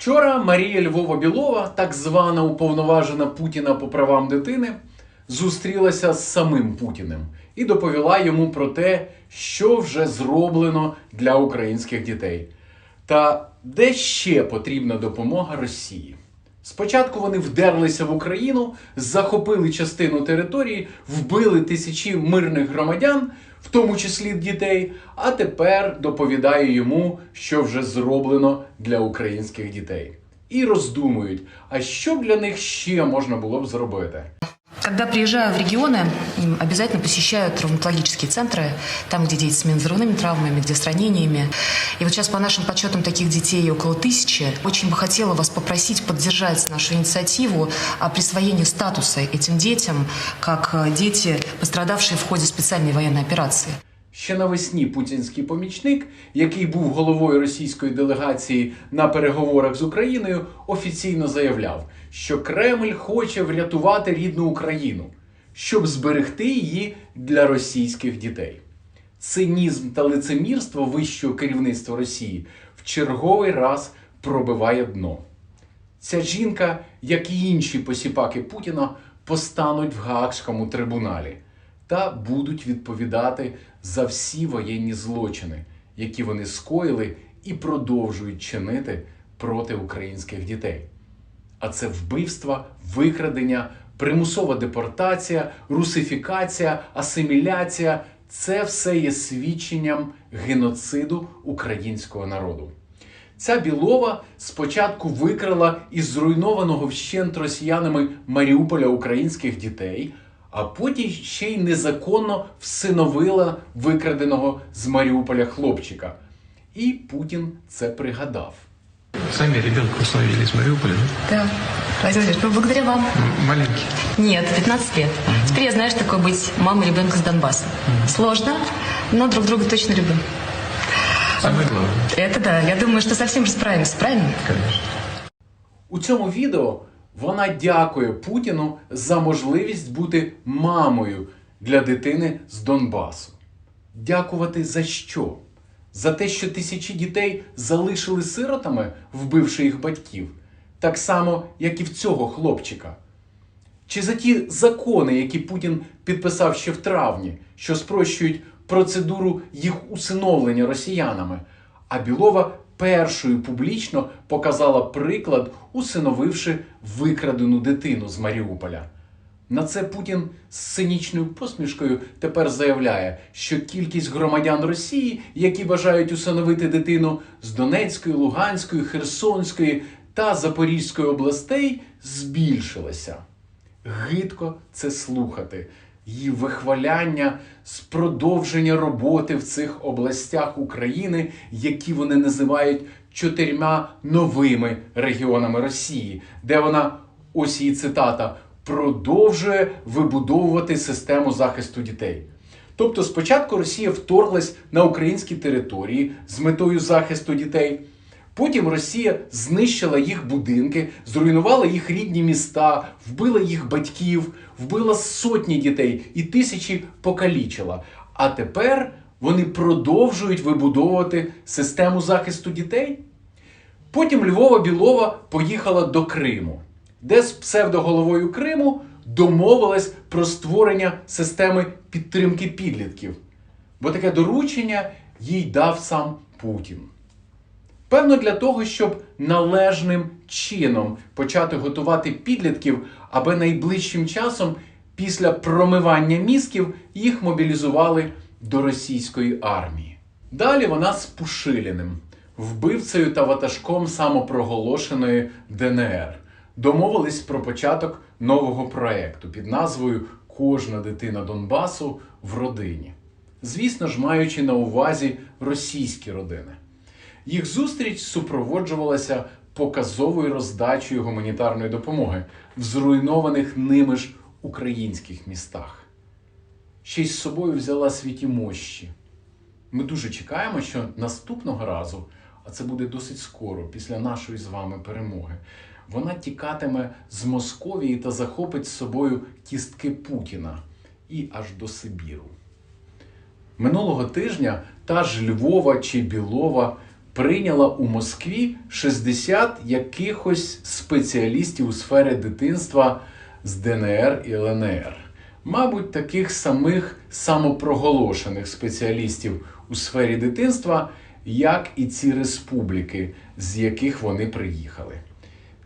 Вчора Марія Львова Білова, так звана уповноважена Путіна по правам дитини, зустрілася з самим Путіним і доповіла йому про те, що вже зроблено для українських дітей, та де ще потрібна допомога Росії. Спочатку вони вдерлися в Україну, захопили частину території, вбили тисячі мирних громадян, в тому числі дітей. А тепер доповідає йому, що вже зроблено для українських дітей. І роздумують, а що б для них ще можна було б зробити. Когда приезжаю в регионы, обязательно посещаю травматологические центры, там, где дети с мензурными травмами, где с ранениями. И вот сейчас по нашим подсчетам таких детей около тысячи. Очень бы хотела вас попросить поддержать нашу инициативу о присвоении статуса этим детям, как э, дети, пострадавшие в ходе специальной военной операции. Ще навесні путінський помічник, який був головою російської делегації на переговорах з Україною, офіційно заявляв, що Кремль хоче врятувати рідну Україну, щоб зберегти її для російських дітей. Цинізм та лицемірство вищого керівництва Росії в черговий раз пробиває дно. Ця жінка, як і інші посіпаки Путіна, постануть в Гаагському трибуналі та будуть відповідати за всі воєнні злочини, які вони скоїли і продовжують чинити проти українських дітей. А це вбивства, викрадення, примусова депортація, русифікація, асиміляція це все є свідченням геноциду українського народу. Ця Білова спочатку викрала із зруйнованого вщент росіянами Маріуполя українських дітей, а потім ще й незаконно всиновила викраденого з Маріуполя хлопчика. І Путін це пригадав. Сами ребенка установили из Мариуполя, да? Да, Владимир ну, благодаря вам. Маленький. Нет, 15 лет. Теперь я знаю, что такое быть мамой ребенка с Донбасса. Сложно, но друг друга точно любим. Самое главное, Это да, я думаю, что совсем же справимся, правильно? конечно. У цьому відео вона дякує Путіну за можливість бути мамою для дитини з Донбасу. Дякувати за що? За те, що тисячі дітей залишили сиротами, вбивши їх батьків, так само, як і в цього хлопчика. Чи за ті закони, які Путін підписав ще в травні, що спрощують процедуру їх усиновлення росіянами, а Білова першою публічно показала приклад, усиновивши викрадену дитину з Маріуполя. На це Путін з цинічною посмішкою тепер заявляє, що кількість громадян Росії, які бажають усиновити дитину з Донецької, Луганської, Херсонської та Запорізької областей, збільшилася. Гидко це слухати. Її вихваляння з продовження роботи в цих областях України, які вони називають чотирма новими регіонами Росії, де вона, ось її цитата, продовжує вибудовувати систему захисту дітей. Тобто, спочатку Росія вторглась на українські території з метою захисту дітей. Потім Росія знищила їх будинки, зруйнувала їх рідні міста, вбила їх батьків, вбила сотні дітей і тисячі покалічила. А тепер вони продовжують вибудовувати систему захисту дітей. Потім Львова Білова поїхала до Криму, де з псевдоголовою Криму домовилась про створення системи підтримки підлітків. Бо таке доручення їй дав сам Путін. Певно, для того, щоб належним чином почати готувати підлітків, аби найближчим часом, після промивання мізків, їх мобілізували до російської армії. Далі вона з Пушиліним, вбивцею та ватажком самопроголошеної ДНР, домовились про початок нового проекту під назвою Кожна дитина Донбасу в родині. Звісно ж, маючи на увазі російські родини. Їх зустріч супроводжувалася показовою роздачею гуманітарної допомоги в зруйнованих ними ж українських містах. Ще й з собою взяла світі мощі. Ми дуже чекаємо, що наступного разу, а це буде досить скоро, після нашої з вами перемоги, вона тікатиме з Московії та захопить з собою кістки Путіна і аж до Сибіру. Минулого тижня та ж Львова чи Білова прийняла у Москві 60 якихось спеціалістів у сфері дитинства з ДНР і ЛНР. Мабуть, таких самих самопроголошених спеціалістів у сфері дитинства, як і ці республіки, з яких вони приїхали.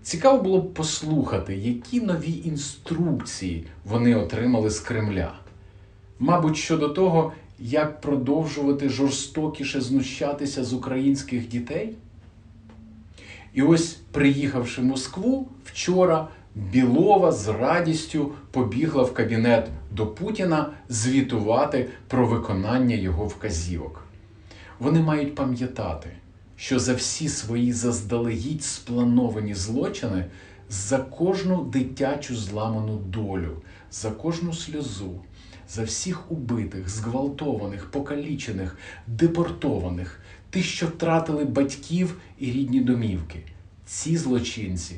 Цікаво було б послухати, які нові інструкції вони отримали з Кремля. Мабуть, щодо того, як продовжувати жорстокіше знущатися з українських дітей. І ось, приїхавши в Москву вчора, Білова з радістю побігла в кабінет до Путіна звітувати про виконання його вказівок. Вони мають пам'ятати, що за всі свої заздалегідь сплановані злочини, за кожну дитячу зламану долю, за кожну сльозу, за всіх убитих, зґвалтованих, покалічених, депортованих, тих, що втратили батьків і рідні домівки, ці злочинці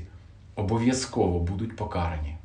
обов'язково будуть покарані.